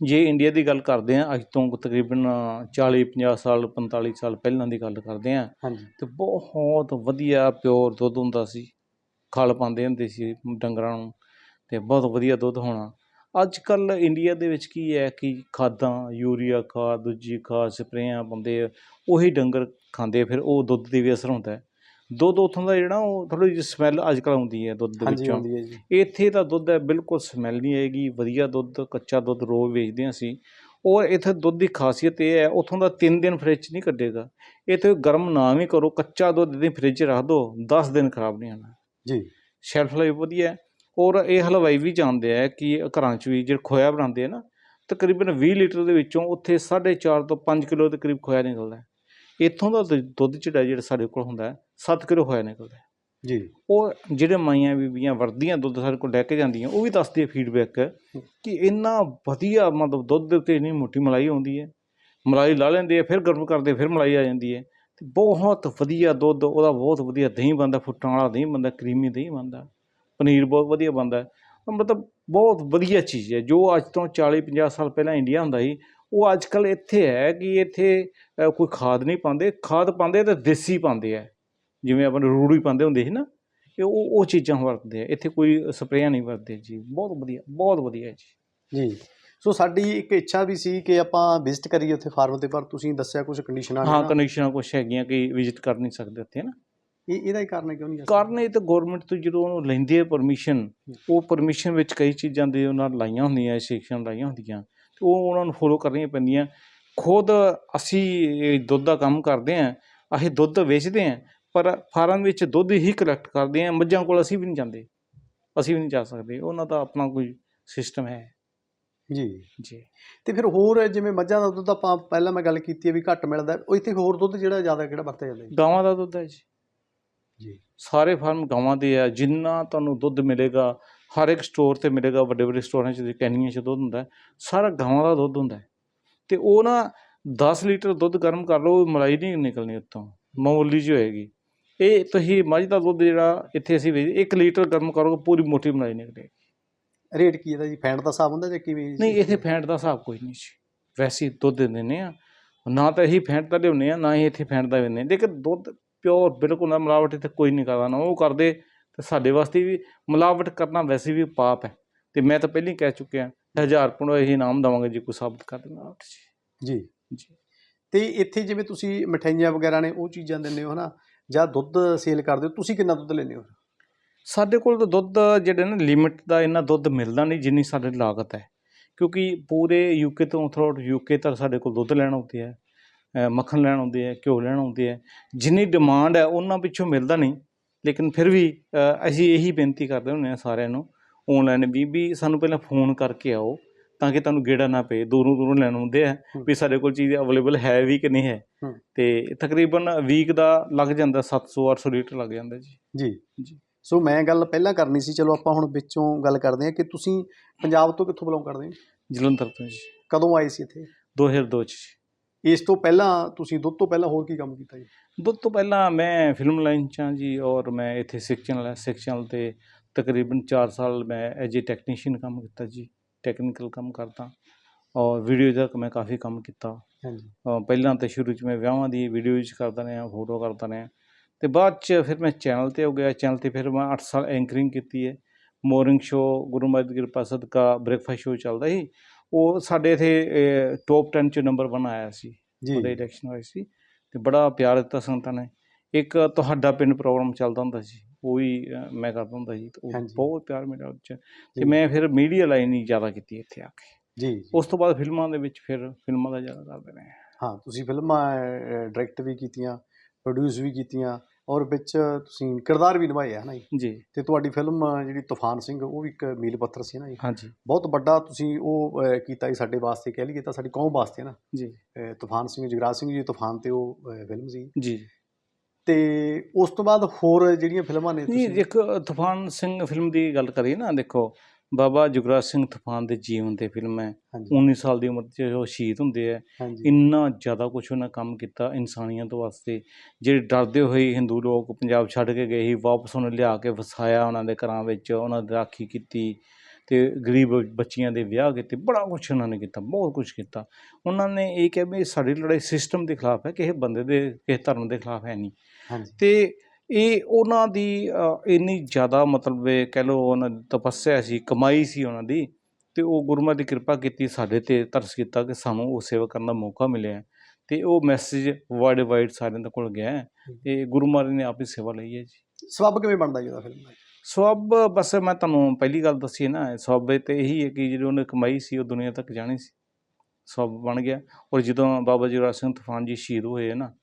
ਜੇ ਇੰਡੀਆ ਦੀ ਗੱਲ ਕਰਦੇ ਆ ਅੱਜ ਤੋਂ ਤਕਰੀਬਨ 40 50 ਸਾਲ 45 ਸਾਲ ਪਹਿਲਾਂ ਦੀ ਗੱਲ ਕਰਦੇ ਆ ਹਾਂਜੀ। ਤੇ ਬਹੁਤ ਵਧੀਆ ਪਿਓਰ ਦੁੱਧ ਹੁੰਦਾ ਸੀ। ਖਲ ਪਾਉਂਦੇ ਹੁੰਦੇ ਸੀ ਡੰਗਰਾਂ ਨੂੰ ਤੇ ਬਹੁਤ ਵਧੀਆ ਦੁੱਧ ਹੋਣਾ। ਅੱਜ ਕੱਲ ਇੰਡੀਆ ਦੇ ਵਿੱਚ ਕੀ ਹੈ ਕਿ ਖਾਦਾਂ ਯੂਰੀਆ ਖਾਦ ਦੂਜੀ ਖਾਦ ਸਪਰੇਆਂ ਆ ਉਹੀ ਡੰਗਰ ਖਾਂਦੇ ਫਿਰ ਉਹ ਦੁੱਧ ਦੇ ਵੀ ਅਸਰ ਹੁੰਦਾ ਹੈ। ਦੁੱਧ ਉੱਥੋਂ ਦਾ ਜਿਹੜਾ ਉਹ ਥੋੜੀ ਜਿਹੀ ਸਮੈਲ ਅੱਜ ਕੱਲ ਆਉਂਦੀ ਹੈ ਦੁੱਧ ਦੇ ਵਿੱਚੋਂ। ਹੁੰਦੀ ਹੈ ਜੀ। ਇੱਥੇ ਦਾ ਦੁੱਧ ਹੈ ਬਿਲਕੁਲ ਸਮੈਲ ਨਹੀਂ ਆਏਗੀ ਵਧੀਆ ਦੁੱਧ ਕੱਚਾ ਦੁੱਧ ਰੋਜ਼ ਵੇਚਦੇ ਹਾਂ ਅਸੀਂ। ਔਰ ਇੱਥੇ ਦੁੱਧ ਦੀ ਖਾਸੀਅਤ ਇਹ ਹੈ ਉੱਥੋਂ ਦਾ 3 ਦਿਨ ਫ੍ਰਿਜ 'ਚ ਨਹੀਂ ਕੱਢੇਗਾ। ਇੱਥੇ ਗਰਮ ਨਾ ਵੀ ਕਰੋ ਕੱਚਾ ਦੁੱਧ ਦੇ ਫ੍ਰਿਜ ਰੱਖ ਦਿਓ 10 ਦਿਨ ਖਰਾਬ ਨਹੀਂ ਹੋਣਾ। ਜੀ। ਸ਼ੈਲਫ ਲਾਈਫ ਵਧੀਆ ਹੈ। ਔਰ ਇਹ ਹਲਵਾਈ ਵੀ ਜਾਣਦੇ ਆ ਕਿ ਘਰਾਂ 'ਚ ਵੀ ਜਿਹੜਾ ਖੋਇਆ ਬਣਾਉਂਦੇ ਆ ਨਾ ਤਕਰੀਬਨ 20 ਲੀਟਰ ਦੇ ਵਿੱਚੋਂ ਉੱਥੇ 4.5 ਤੋਂ 5 ਕਿਲੋ ਦੇ ਕਰੀਬ ਖੋਇਆ ਨਿਕਲਦਾ ਹੈ। ਇੱਥੋਂ ਦਾ ਦੁ- ਦੁੱਧ ਜਿਹੜਾ ਜਿਹੜਾ ਸਾਡੇ ਕੋਲ ਹੁੰਦਾ ਹੈ 7 ਕਿਲੋ ਖੋਇਆ ਨਿਕਲਦਾ ਹੈ। ਜੀ। ਉਹ ਜਿਹੜੇ ਮਾਈਆਂ ਬੀਬੀਆਂ ਵਰਦੀਆਂ ਦੁੱਧ ਸਾਡੇ ਕੋਲ ਲੈ ਕੇ ਜਾਂਦੀਆਂ ਉਹ ਵੀ ਦੱਸਦੀ ਹੈ ਫੀਡਬੈਕ ਕਿ ਇੰਨਾ ਵਧੀਆ ਮਤਲਬ ਦੁੱਧ ਦੇ ਉੱਤੇ ਇੰਨੀ ਮੋਟੀ ਮਲਾਈ ਆਉਂਦੀ ਹੈ। ਮਲਾਈ ਲਾ ਲੈਂਦੇ ਆ ਫਿਰ ਗਰਮ ਕਰਦੇ ਫਿਰ ਮਲਾਈ ਆ ਜਾਂਦੀ ਹੈ। ਤੇ ਬਹੁਤ ਵਧੀਆ ਦੁੱਧ ਉਹਦਾ ਬਹੁਤ ਵਧੀਆ ਦਹੀਂ ਬਣਦਾ ਫੁੱਟਾਂ ਵਾਲਾ ਦਹੀਂ ਬਣਦਾ ਕਰੀਮੀ ਦਹੀਂ ਬਣਦਾ ਪਨੀਰ ਬਹੁਤ ਵਧੀਆ ਬਣਦਾ ਮਤਲਬ ਬਹੁਤ ਵਧੀਆ ਚੀਜ਼ ਹੈ ਜੋ ਅੱਜ ਤੋਂ 40 50 ਸਾਲ ਪਹਿਲਾਂ ਇੰਡੀਆ ਹੁੰਦਾ ਸੀ ਉਹ ਅੱਜ ਕੱਲ ਇੱਥੇ ਹੈ ਕਿ ਇੱਥੇ ਕੋਈ ਖਾਦ ਨਹੀਂ ਪਾਉਂਦੇ। ਖਾਦ ਪਾਉਂਦੇ ਤਾਂ ਦੇਸੀ ਪਾਉਂਦੇ ਆ। ਜਿਵੇਂ ਆਪਾਂ ਰੂੜੀ ਪਾਉਂਦੇ ਹੁੰਦੇ ਸੀ ਨਾ ਇਹ ਉਹ ਉਹ ਚੀਜ਼ਾਂ ਵਰਤਦੇ ਆ। ਇੱਥੇ ਕੋਈ ਸਪਰੇਆਂ ਨਹੀਂ ਵਰਤਦੇ ਜੀ। ਬਹੁਤ ਵਧੀਆ ਬਹੁਤ ਵਧੀਆ ਜੀ। ਜੀ। ਸੋ ਸਾਡੀ ਇੱਕ ਇੱਛਾ ਵੀ ਸੀ ਕਿ ਆਪਾਂ ਵਿਜ਼ਿਟ ਕਰੀਏ ਉੱਥੇ ਫਾਰਮ ਤੇ ਪਰ ਤੁਸੀਂ ਦੱਸਿਆ ਕੁਝ ਕੰਡੀਸ਼ਨਾਂ ਹਾਂ ਨਾ। ਕਨੈਕਸ਼ਨਾਂ ਕੁਛ ਹੈਗੀਆਂ ਕਿ ਵਿਜ਼ਿਟ ਕਰ ਨਹੀਂ ਸਕਦੇ ਉੱਥੇ ਨਾ ਇਹ ਇਹਦਾ ਹੀ ਕਾਰਨ ਕਿਉਂ ਨਹੀਂ ਕਾਰਨ ਇਹ ਤਾਂ ਗਵਰਨਮੈਂਟ ਤੋਂ ਜਦੋਂ ਉਹਨੂੰ ਲੈਂਦੇ ਆ ਪਰਮਿਸ਼ਨ ਉਹ ਪਰਮਿਸ਼ਨ ਵਿੱਚ ਕਈ ਚੀਜ਼ਾਂ ਦੇ ਉਹਨਾਂ ਲਾਈਆਂ ਹੁੰਦੀਆਂ ਸੈਕਸ਼ਨ ਲਾਈਆਂ ਹੁੰਦੀਆਂ। ਉਹ ਉਹਨਾਂ ਨੂੰ ਫੋਲੋ ਕਰਨੀਆਂ ਪੈਂਦੀਆਂ। ਖੁਦ ਅਸੀਂ ਦੁੱਧ ਦਾ ਕੰਮ ਕਰਦੇ ਆਂ ਅਸੀਂ ਦੁੱਧ ਵੇਚਦੇ ਆਂ ਪਰ ਫਾਰਮ ਵਿੱਚ ਦੁੱਧ ਹੀ ਕਲੈਕਟ ਕਰਦੇ ਆਂ ਮੱਝਾਂ ਕੋਲ ਅਸੀਂ ਵੀ ਨਹੀਂ ਜਾਂਦੇ। ਅਸੀਂ ਵੀ ਨਹੀਂ ਜਾ ਸਕਦੇ ਉਹਨਾਂ ਦਾ ਆਪਣਾ ਕੋਈ ਸਿਸਟਮ ਹੈ। ਜੀ। ਜੀ। ਤੇ ਫਿਰ ਹੋਰ ਜਿਵੇਂ ਮੱਝਾਂ ਦਾ ਦੁੱਧ ਆਪਾਂ ਪਹਿਲਾਂ ਮੈਂ ਗੱਲ ਕੀਤੀ ਹੈ ਵੀ ਘੱਟ ਮਿਲਦਾ ਉਹ ਇੱਥੇ ਹੋਰ ਦੁੱਧ ਜਿਹੜਾ ਜ਼ਿਆਦਾ ਕਿਹੜਾ ਵਰਤਿਆ ਜਾਂਦਾ ਜੀ? ਗਾਵਾਂ ਦਾ ਦੁੱਧ ਹੈ ਜੀ। ਜੀ। ਸਾਰੇ ਫਾਰਮ ਗਾਵਾਂ ਦੇ ਆ ਜਿੰਨਾ ਤੁਹਾਨੂੰ ਦੁੱਧ ਮਿਲੇਗਾ ਹਰ ਇੱਕ ਸਟੋਰ ਤੇ ਮਿਲੇਗਾ ਵੱਡੇ ਵੱਡੇ ਸਟੋਰਾਂ 'ਚ ਕੈਨੀਆਂ 'ਚ ਦੁੱਧ ਹੁੰਦਾ ਸਾਰਾ ਗਾਵਾਂ ਦਾ ਦੁੱਧ ਹੁੰਦਾ। ਤੇ ਉਹ ਨਾ 10 ਲੀਟਰ ਦੁੱਧ ਗਰਮ ਕਰ ਲਓ ਮਲਾਈ ਨਹੀਂ ਨਿਕਲਣੀ ਉੱਤੋਂ ਮਾਮੂਲੀ ਜਿਹੀ ਹੋਏਗੀ। ਇਹ ਤੁਸੀਂ ਮੱਝ ਦਾ ਦੁੱਧ ਜਿਹੜਾ ਇੱਥੇ ਅਸੀਂ ਵੇਚ 1 ਲੀਟਰ ਗਰਮ ਕਰੋਗੇ ਪੂਰੀ ਮੋਟੀ ਮਲਾਈ ਨਿਕਲੇਗੀ ਰੇਟ ਕੀ ਇਹਦਾ ਜੀ? ਫੈਂਟ ਦਾ ਹਿਸਾਬ ਹੁੰਦਾ ਜਾਂ ਕਿਵੇਂ? ਨਹੀਂ ਇੱਥੇ ਫੈਂਟ ਦਾ ਹਿਸਾਬ ਕੋਈ ਨਹੀਂ ਜੀ। ਵੈਸੇ ਦੁੱਧ ਦਿੰਦੇ ਆ ਨਾ ਤਾਂ ਇਹੀ ਫੈਂਟ ਦਾ ਲਿਆਉਂਦੇ ਆ ਨਾ ਹੀ ਇੱਥੇ ਫੈਂਟ ਦਾ ਦਿੰਦੇ ਲੇਕਿਨ ਦੁੱਧ ਪਿਓਰ ਬਿਲਕੁਲ ਨਾ ਮਿਲਾਵਟ ਇੱਥੇ ਕੋਈ ਨਹੀਂ ਕਰਦਾ ਨਾ। ਉਹ ਕਰਦੇ ਤੇ ਸਾਡੇ ਵਾਸਤੇ ਵੀ ਮਿਲਾਵਟ ਕਰਨਾ ਵੈਸੇ ਵੀ ਪਾਪ ਹੈ। ਤੇ ਮੈਂ ਤਾਂ ਪਹਿਲਾਂ ਹੀ ਕਹਿ ਚੁੱਕਿਆ ਹਜ਼ਾਰ ਪੁੰਡ ਇਹ ਇਨਾਮ ਦੇਵਾਂਗੇ ਜੇ ਕੋਈ ਸਾਬਤ ਕਰ ਦੇਣਾ ਜੀ। ਜੀ। ਤੇ ਇੱਥੇ ਜਿਵੇਂ ਤੁਸੀਂ ਮਠਿਆਈਆਂ ਵਗੈਰਾ ਨੇ ਉਹ ਚੀਜ਼ਾਂ ਦਿੰਦੇ ਹੋ ਹਨਾ ਜਾਂ ਦੁੱਧ ਸੇਲ ਕਰਦੇ ਹੋ ਤੁਸੀਂ ਕਿੰਨਾ ਦੁੱਧ ਲੈਂਦੇ ਹੋ? ਸਾਡੇ ਕੋਲ ਤਾਂ ਦੁੱਧ ਜਿਹੜੇ ਨਾ ਲਿਮਿਟ ਦਾ ਇੰਨਾ ਦੁੱਧ ਮਿਲਦਾ ਨਹੀਂ ਜਿੰਨੀ ਸਾਡੇ ਲਾਗਤ ਹੈ। ਕਿਉਂਕਿ ਪੂਰੇ ਯੂਕੇ ਤੋਂ ਥਰੋਟ ਯੂਕੇ ਤੱਕ ਸਾਡੇ ਕੋਲ ਦੁੱਧ ਲੈਣ ਆਉਂਦੇ ਆ ਅ, ਮੱਖਣ ਲੈਣ ਆਉਂਦੇ ਆ ਘਿਓ ਲੈਣ ਆਉਂਦੇ ਆ ਜਿੰਨੀ ਡਿਮਾਂਡ ਹੈ ਉਹਨਾਂ ਪਿੱਛੋਂ ਮਿਲਦਾ ਨਹੀਂ। ਲੇਕਿਨ ਫਿਰ ਵੀ ਅਸੀਂ ਇਹੀ ਬੇਨਤੀ ਕਰਦੇ ਹੁੰਦੇ ਆ ਸਾਰਿਆਂ ਨੂੰ ਆਨਲਾਈਨ ਵੀ ਵੀ ਸਾਨੂੰ ਪਹਿਲਾਂ ਫੋਨ ਕਰਕੇ ਆਓ ਤਾਂ ਕਿ ਤੁਹਾਨੂੰ ਗੇੜਾ ਨਾ ਪਏ ਦੂਰੋਂ ਦੂਰੋਂ ਲੈਣ ਆਉਂਦੇ ਆ। ਵੀ ਸਾਡੇ ਕੋਲ ਚੀਜ਼ ਅਵੇਲੇਬਲ ਹੈ ਵੀ ਕਿ ਨਹੀਂ ਹੈ। ਤੇ ਤਕਰੀਬਨ ਵੀਕ ਦਾ ਲੱਗ ਜਾਂਦਾ 700 800 ਲੀਟਰ ਲੱਗ ਜਾਂਦਾ ਜੀ। ਜੀ। ਜੀ। ਸੋ ਮੈਂ ਗੱਲ ਪਹਿਲਾਂ ਕਰਨੀ ਸੀ ਚਲੋ ਆਪਾਂ ਹੁਣ ਵਿੱਚੋਂ ਗੱਲ ਕਰਦੇ ਹਾਂ ਕਿ ਤੁਸੀਂ ਪੰਜਾਬ ਤੋਂ ਕਿੱਥੋਂ ਬਿਲੋਂਗ ਕਰਦੇ ਹੋ? ਜਲੰਧਰ ਤੋਂ ਜੀ। ਕਦੋਂ ਆਏ ਸੀ ਇੱਥੇ? 2002 ਚ ਇਸ ਤੋਂ ਪਹਿਲਾਂ ਤੁਸੀਂ ਦੁੱਧ ਤੋਂ ਪਹਿਲਾਂ ਹੋਰ ਕੀ ਕੰਮ ਕੀਤਾ ਜੀ? ਦੁੱਧ ਤੋਂ ਪਹਿਲਾਂ ਮੈਂ ਫਿਲਮ ਲਾਈਨ ਚ ਹਾਂ ਜੀ ਔਰ ਮੈਂ ਇੱਥੇ ਸਿੱਖ ਚੈਨਲ ਹੈ ਸਿੱਖ ਚੈਨਲ ਤੇ ਤਕਰੀਬਨ 4 ਸਾਲ ਮੈਂ ਐਜ ਏ ਟੈਕਨੀਸ਼ੀਅਨ ਕੰਮ ਕੀਤਾ ਜੀ ਟੈਕਨੀਕਲ ਕੰਮ ਕਰਦਾ ਔਰ ਵੀਡੀਓ ਦਾ ਮੈਂ ਕਾਫੀ ਕੰਮ ਕੀਤਾ। ਹਾਂਜੀ। ਪਹਿਲਾਂ ਤਾਂ ਸ਼ੁਰੂ 'ਚ ਮੈਂ ਵਿਆਹਾਂ ਦੀ ਵੀਡੀਓ 'ਚ ਕਰਦਾ ਰਿਹਾ ਫੋਟੋ ਕਰਦਾ ਰਿਹਾ ਤੇ ਬਾਅਦ 'ਚ ਫਿਰ ਮੈਂ ਚੈਨਲ ਤੇ ਹੋ ਗਿਆ ਚੈਨਲ ਤੇ ਫਿਰ ਮੈਂ 8 ਸਾਲ ਐਂਕਰਿੰਗ ਕੀਤੀ ਹੈ। ਮੋਰਨਿੰਗ ਸ਼ੋ ਗੁਰੂ ਮਹਾਰਾਜ ਦੀ ਕਿਰਪਾ ਸਦਕਾ ਬ੍ਰੇਕਫਾਸਟ ਸ਼ੋ ਚੱਲਦਾ ਸੀ ਉਹ ਸਾਡੇ ਇਥੇ ਟੌਪ 10 'ਚ ਨੰਬਰ 1 ਆਇਆ ਸੀ। ਜੀ। ਉਹਦੇ ਇਲੈਕਸ਼ਨ ਹੋਏ ਸੀ ਤੇ ਬੜਾ ਪਿਆਰ ਦਿੱਤਾ ਸੰਗਤਾਂ ਨੇ। ਇੱਕ ਤੁਹਾਡਾ ਪਿੰਡ ਪ੍ਰੋਗਰਾਮ ਚੱਲਦਾ ਹੁੰਦਾ ਸੀ ਉਹ ਵੀ ਮੈਂ ਕਰਦਾ ਹੁੰਦਾ ਸੀ। ਉਹ। ਬਹੁਤ ਪਿਆਰ ਮਿਲਿਆ ਉਹ 'ਚ। ਤੇ। ਮੈਂ ਫਿਰ ਮੀਡੀਆ ਲਾਈਨ ਹੀ ਜ਼ਿਆਦਾ ਕੀਤੀ ਇੱਥੇ ਆ ਕੇ। ਜੀ ਜੀ। ਉਸ ਤੋਂ ਬਾਅਦ ਫਿਲਮਾਂ ਦੇ ਵਿੱਚ ਫਿਰ ਫਿਲਮਾਂ ਦਾ ਜ਼ਿਆਦਾ ਕਰਦੇ ਰਹੇ। ਹਾਂ ਤੁਸੀਂ ਫਿਲਮਾਂ ਡਾਇਰੈਕਟ ਵੀ ਕੀਤੀਆਂ ਪ੍ਰੋਡਿਊਸ ਵੀ ਕੀਤੀਆਂ ਔਰ ਵਿੱਚ ਤੁਸੀਂ ਕਿਰਦਾਰ ਵੀ ਨਿਭਾਏ ਹੈ ਨਾ ਜੀ? ਜੀ। ਤੇ ਤੁਹਾਡੀ ਫਿਲਮ ਜਿਹੜੀ ਤੂਫਾਨ ਸਿੰਘ ਉਹ ਵੀ ਇੱਕ ਮੀਲ ਪੱਥਰ ਸੀ ਨਾ ਜੀ? ਹਾਂਜੀ। ਬਹੁਤ ਵੱਡਾ ਤੁਸੀਂ ਉਹ ਕੀਤਾ ਜੀ ਸਾਡੇ ਵਾਸਤੇ ਕਹਿ ਲਈਏ ਤਾਂ ਸਾਡੀ ਕੌਮ ਵਾਸਤੇ ਨਾ। ਜੀ। ਤੂਫਾਨ ਸਿੰਘ ਜਗਰਾਜ ਸਿੰਘ ਜੀ ਤੂਫਾਨ ਤੇ ਉਹ ਫਿਲਮ ਸੀ। ਜੀ। ਤੇ ਉਸ ਤੋਂ ਬਾਅਦ ਹੋਰ ਜਿਹੜੀਆਂ ਫਿਲਮਾਂ ਨੇ ਨਹੀਂ ਤੁਸੀਂ ਇੱਕ ਤੂਫਾਨ ਸਿੰਘ ਫਿਲਮ ਦੀ ਗੱਲ ਕਰੀਏ ਨਾ ਦੇਖੋ ਬਾਬਾ ਜੁਗਰਾਜ ਸਿੰਘ ਤੂਫਾਨ ਦੇ ਜੀਵਨ ਤੇ ਫਿਲਮ ਹੈ। ਹਾਂਜੀ। 19 ਸਾਲ ਦੀ ਉਮਰ 'ਚ ਉਹ ਸ਼ਹੀਦ ਹੁੰਦੇ ਆ। ਇੰਨਾ ਜ਼ਿਆਦਾ ਕੁਝ ਉਹਨਾਂ ਕੰਮ ਕੀਤਾ ਇਨਸਾਨੀਅਤ ਵਾਸਤੇ। ਜਿਹੜੇ ਡਰਦੇ ਹੋਏ ਹਿੰਦੂ ਲੋਕ ਪੰਜਾਬ ਛੱਡ ਕੇ ਗਏ ਸੀ ਵਾਪਸ ਉਹਨੂੰ ਲਿਆ ਕੇ ਵਸਾਇਆ ਉਹਨਾਂ ਦੇ ਘਰਾਂ ਵਿੱਚ ਉਹਨਾਂ ਦੀ ਰਾਖੀ ਕੀਤੀ ਤੇ ਗਰੀਬ ਬੱਚੀਆਂ ਦੇ ਵਿਆਹ ਕੀਤੇ। ਬੜਾ ਕੁਝ ਉਹਨਾਂ ਨੇ ਕੀਤਾ ਬਹੁਤ ਕੁਝ ਕੀਤਾ। ਉਹਨਾਂ ਨੇ ਇਹ ਕਿਹਾ ਵੀ ਸਾਡੀ ਲੜਾਈ ਸਿਸਟਮ ਦੇ ਖਿਲਾਫ ਹੈ ਕਿਸੇ ਬੰਦੇ ਦੇ ਕਿਸੇ ਧਰਮ ਦੇ ਖਿਲਾਫ ਹੈ ਨਹੀਂ। ਤੇ ਇਹ ਉਹਨਾਂ ਦੀ ਇੰਨੀ ਜ਼ਿਆਦਾ ਮਤਲਬ ਕਹਿ ਲਓ ਉਹਨਾਂ ਦੀ ਤਪੱਸਿਆ ਸੀ ਕਮਾਈ ਸੀ ਉਹਨਾਂ ਦੀ ਤੇ ਉਹ ਗੁਰਮਤਿ ਦੀ ਕਿਰਪਾ ਕੀਤੀ ਸਾਡੇ ਤੇ ਤਰਸ ਕੀਤਾ ਕਿ ਸਾਨੂੰ ਉਹ ਸੇਵਾ ਕਰਨ ਦਾ ਮੌਕਾ ਮਿਲਿਆ। ਤੇ ਉਹ ਮੈਸੇਜ ਵਰਲਡ ਵਾਈਡ ਸਾਰਿਆਂ ਦੇ ਕੋਲ ਗਿਆ ਤੇ ਗੁਰੂ ਮਹਾਰਾਜ ਨੇ ਆਪ ਸੇਵਾ ਲਈ ਹੈ ਜੀ। ਸਬਬ ਕਿਵੇਂ ਬਣਦਾ ਜੀ ਉਹਦਾ ਫਿਲਮ ਦਾ ਸਵੱਬ ਬਸ ਮੈਂ ਤੁਹਾਨੂੰ ਪਹਿਲੀ ਗੱਲ ਦੱਸੀ ਹੈ ਨਾ ਸਵੱਬ ਤੇ ਇਹੀ ਹੈ ਕਿ ਜਿਹੜੀ ਉਹਨੇ ਕਮਾਈ ਸੀ ਉਹ ਦੁਨੀਆ ਤੱਕ ਜਾਣੀ ਸੀ। ਸਵੱਬ ਬਣ ਗਿਆ। ਔਰ ਜਦੋਂ ਬਾਬਾ ਜੀਰਾ ਸਿੰਘ ਤੂਫਾਨ ਜੀ ਸ਼ਹੀਦ ਹੋਏ ਨਾ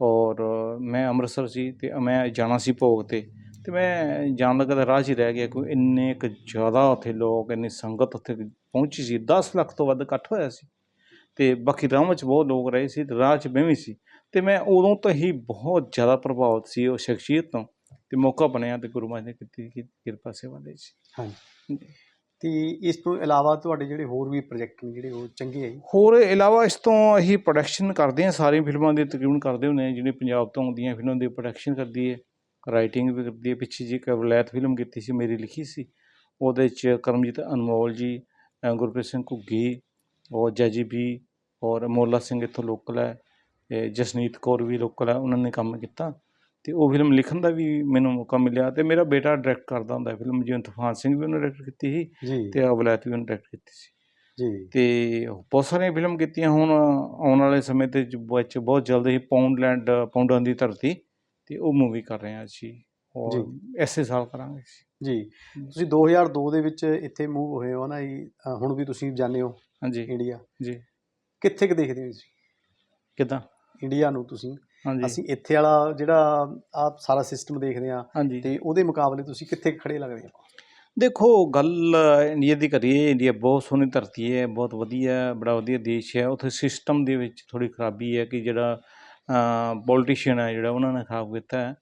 ਔਰ ਮੈਂ ਅੰਮ੍ਰਿਤਸਰ ਸੀ ਤੇ ਮੈਂ ਜਾਣਾ ਸੀ ਭੋਗ ਤੇ। ਤੇ ਮੈਂ ਜਾਣ ਲੱਗਾ ਤਾਂ ਰਾਹ 'ਚ ਹੀ ਰਹਿ ਗਿਆ ਕੋਈ ਇੰਨੇ ਕੁ ਜ਼ਿਆਦਾ ਉੱਥੇ ਲੋਕ ਇੰਨੀ ਸੰਗਤ ਉੱਥੇ ਪਹੁੰਚੀ ਸੀ। 10 ਲੱਖ ਤੋਂ ਵੱਧ ਇਕੱਠ ਹੋਇਆ ਸੀ। ਤੇ ਬਾਕੀ ਰਾਹ ਵਿੱਚ ਬਹੁਤ ਲੋਕ ਰਹੇ ਸੀ ਤੇ ਰਾਹ 'ਚ ਮੈਂ ਵੀ ਸੀ। ਤੇ ਮੈਂ ਉਦੋਂ ਤੋਂ ਹੀ ਬਹੁਤ ਜ਼ਿਆਦਾ ਪ੍ਰਭਾਵਿਤ ਸੀ ਉਹ ਸ਼ਖਸੀਅਤ ਤੋਂ। ਤੇ ਮੌਕਾ ਬਣਿਆ ਤੇ ਗੁਰੂ ਮਹਾਰਾਜ ਨੇ ਕੀਤੀ ਕਿਰਪਾ ਸੇਵਾ ਲਈ ਸੀ। ਹਾਂਜੀ। ਤੇ ਇਸ ਤੋਂ ਇਲਾਵਾ ਤੁਹਾਡੇ ਜਿਹੜੇ ਹੋਰ ਵੀ ਪ੍ਰੋਜੈਕਟ ਨੇ ਜਿਹੜੇ ਉਹ ਚੰਗੇ ਆ ਜੀ? ਹੋਰ ਇਲਾਵਾ ਇਸ ਤੋਂ ਅਸੀਂ ਪ੍ਰੋਡਕਸ਼ਨ ਕਰਦੇ ਹਾਂ, ਸਾਰੀਆਂ ਫਿਲਮਾਂ ਦੀ ਤਕਰੀਬਨ ਕਰਦੇ ਹੁੰਦੇ ਹਾਂ ਜਿਹੜੇ ਪੰਜਾਬ ਤੋਂ ਆਉਂਦੀਆਂ ਫਿਲਮਾਂ ਦੀ ਪ੍ਰੋਡਕਸ਼ਨ ਕਰਦੀ ਹੈ ਰਾਈਟਿੰਗ ਵੀ ਕਰਦੀ ਹੈ, ਪਿੱਛੇ ਜੀ ਕਵਲੈਤ ਫਿਲਮ ਕੀਤੀ ਸੀ, ਮੇਰੀ ਲਿਖੀ ਸੀ, ਉਹਦੇ 'ਚ ਕਰਮਜੀਤ ਅਨਮੋਲ ਜੀ ਗੁਰਪ੍ਰੀਤ ਸਿੰਘ ਘੁੱਗੀ ਔਰ ਜੈਜੀ ਬੀ, ਔਰ ਮੋਲਾ ਸਿੰਘ ਇੱਥੋਂ ਲੋਕਲ ਹੈ, ਇਹ ਜਸਨੀਤ ਕੌਰ ਵੀ ਲੋਕਲ ਹੈ, ਉਹਨਾਂ ਨੇ ਕੰਮ ਕੀਤਾ। ਤੇ ਉਹ ਫਿਲਮ ਲਿਖਣ ਦਾ ਵੀ ਮੈਨੂੰ ਮੌਕਾ ਮਿਲਿਆ ਤੇ ਮੇਰਾ ਬੇਟਾ ਡਾਇਰੈਕਟ ਕਰਦਾ ਹੁੰਦਾ ਫਿਲਮ ਜਿਵੇਂ ਤੂਫਾਨ ਸਿੰਘ ਵੀ ਉਹਨੇ ਡਾਇਰੈਕਟ ਕੀਤੀ ਸੀ ਤੇ ਅਵਲੈਤ ਵੀ ਉਹਨੇ ਡਾਇਰੈਕਟ ਕੀਤੀ ਸੀ। ਜੀ। ਤੇ ਬਹੁਤ ਸਾਰੀਆਂ ਫਿਲਮ ਕੀਤੀਆਂ ਹੁਣ ਆਉਣ ਵਾਲੇ ਸਮੇਂ ਤੇ ਵਿੱਚ ਬਹੁਤ ਜਲਦ ਹੀ ਪਾਉਂਡਲੈਂਡ ਪਾਉਂਡਾਂ ਦੀ ਧਰਤੀ ਤੇ ਉਹ ਮੂਵੀ ਕਰ ਰਹੇ ਹਾਂ ਅਸੀਂ ਔਰ ਐਸੇ ਸਾਲ ਕਰਾਂਗੇ। ਜੀ। ਤੁਸੀਂ 2002 ਦੇ ਵਿੱਚ ਇੱਥੇ ਮੂਵ ਹੋਏ ਹੋ ਨਾ ਜੀ ਹੁਣ ਵੀ ਤੁਸੀਂ ਜਾਂਦੇ ਹੋ ਹਾਂਜੀ। ਇੰਡੀਆ ਜੀ। ਕਿੱਥੇ ਕਿ ਦੇਖਦੇ ਹੋ ਤੁਸੀਂ? ਕਿਦਾਂ? ਇੰਡੀਆ ਨੂੰ ਤੁਸੀਂ। ਅਸੀਂ ਇੱਥੇ ਵਾਲਾ ਜਿਹੜਾ ਆ ਸਾਰਾ ਸਿਸਟਮ ਦੇਖਦੇ ਆ ਹਾਂਜੀ। ਤੇ ਉਹਦੇ ਮੁਕਾਬਲੇ ਤੁਸੀਂ ਕਿੱਥੇ ਖੜੇ ਲੱਗਦੇ ਆ ਦੇਖੋ ਗੱਲ ਇੰਡੀਆ ਦੀ ਕਰੀਏ ਇੰਡੀਆ ਬਹੁਤ ਸੋਹਣੀ ਧਰਤੀ ਹੈ ਬਹੁਤ ਵਧੀਆ ਹੈ, ਬੜਾ ਵਧੀਆ ਦੇਸ਼ ਹੈ। ਉੱਥੇ ਸਿਸਟਮ ਦੇ ਵਿੱਚ ਥੋੜੀ ਖਰਾਬੀ ਹੈ ਕਿ ਜਿਹੜਾ ਪੋਲੀਟੀਸ਼ੀਅਨ ਹੈ ਜਿਹੜਾ ਉਹਨਾਂ ਨੇ ਖਰਾਬ ਕੀਤਾ ਹੈ।